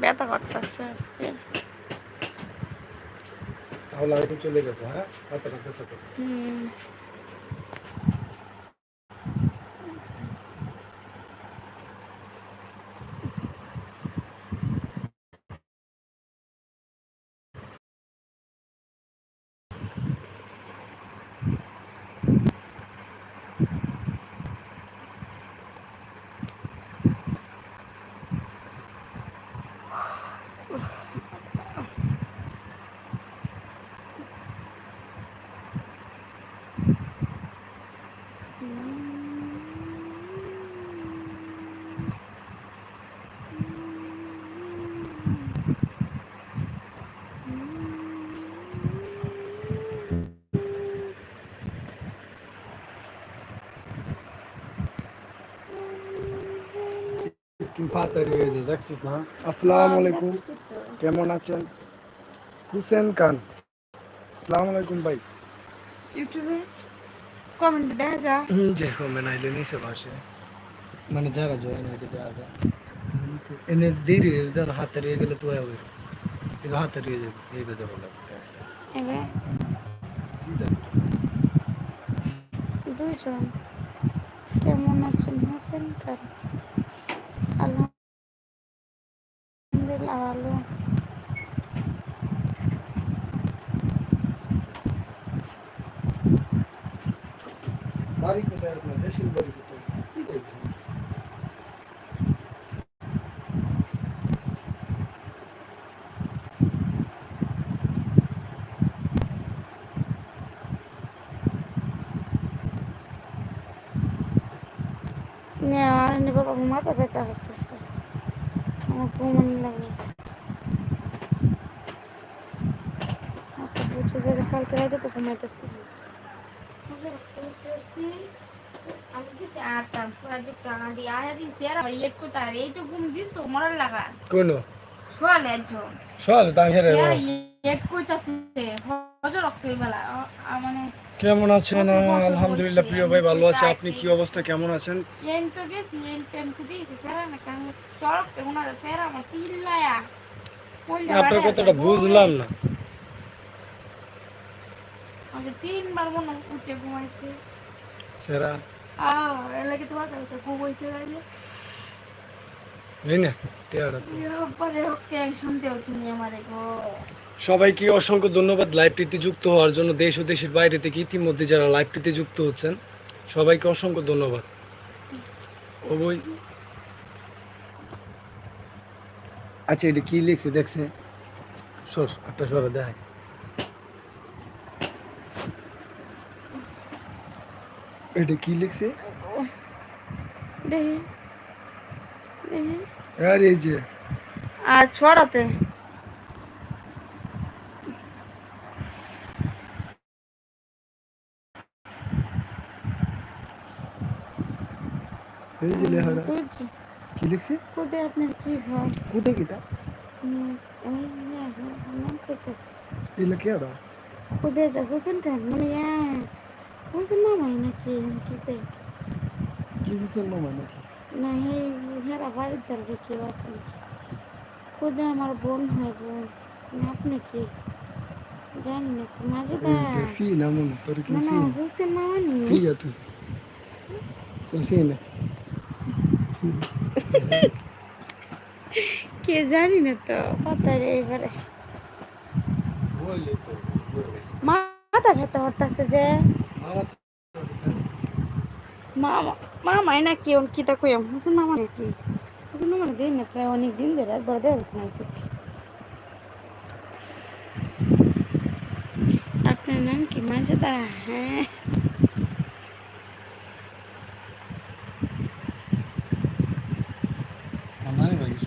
ব্যথা করতেছে আজকে। তাহলে আগে চলে গেছে হ্যাঁ? হাতে রাখতে পাতারি হয়ে যায় দেখছিস না? আসসালামু আলাইকুম। কেমন আছেন? হুসেন খান। আসসালামু আলাইকুম ভাই। ইউটিউবে কমেন্ট দেখা যা। যে কমে নাইলে নিচে বসে। মানে যারা জয়েন হয়ে দেওয়া যায়। এনে দেরি হয়ে যাবে হাতে রয়ে গেলে তো হবে এবার হাতে রয়ে যাবে এই বেদে বলে। দুইজন। কেমন আছেন? হোসেন খান। আলহামদুলিল্লাহ ভালো বাড়ি কোথায় আপনার? দেশের বাড়ি কোথায়? কি দেখছেন আমার মাথা ব্যথা করতেছে আমার ঘুমানি লাগে। কালকে রাতে তো ঘুমাইতেছি। আমি কিছু আটটাম পুরা যে টানা দিয়ে আয়া দিছি আর আমার ইয়েট কোথায় এই তো ঘুম দিছো মরার লাগা। কোনো শোয়ালে কেমন আছেন? আলহামদুলিল্লাহ প্রিয় ভাই ভালো আছে। আপনি কি অবস্থা? কেমন আছেন? আপনার কথাটা বুঝলাম না। তিনবার মনে উঠে ঘুমাইছে। সেরা আ এলাকে তোমার কাছে ঘুমাইছে গো। সবাইকে অসংখ্য ধন্যবাদ লাইভটিতে যুক্ত হওয়ার জন্য। দেশ ও দেশের বাইরে থেকে ইতিমধ্যে যারা লাইভটিতে যুক্ত হচ্ছেন সবাইকে অসংখ্য ধন্যবাদ। ও আচ্ছা এটা কি লিখছে? দেখছে। সর একটা সর দেখায় এটা কি লিখছে? দেখি। আর এই যে আর ছড়াতে এই যে লেখাটা বুঝছি কি লিখছে কোদে আপনার কি হয় কোথায় কিটা উম, এই ইয়া, নাম কইতাছে এগুলো কে ওরা কোদে যা হোসেন খান মানে ইয়া হোসেন মামাই নাকি কি কই কি বুঝছেন মামা নাকি না এই হেরা বাড়ির দলে কেউ আছে নাকি কোদে আমার বোন হয় বোন না আপনি কি জানি না তো মাঝে দা ফি না মনে তোর কি না ফি না হোসেন মামা নি ফি আছে তোর ফি না কে জানি না তো কথা রে এবারে বললে তো মাথা ব্যথা হতাছে যে মামা মামাই না কি কি তা কইম? হোসেন মামা নাকি হোসেন মামা দিন না, প্রায় অনেক দিন ধরে একবার দেওয়া হয়েছে না ছুটি আপনার নাম কি? মাজেদা হ্যাঁ।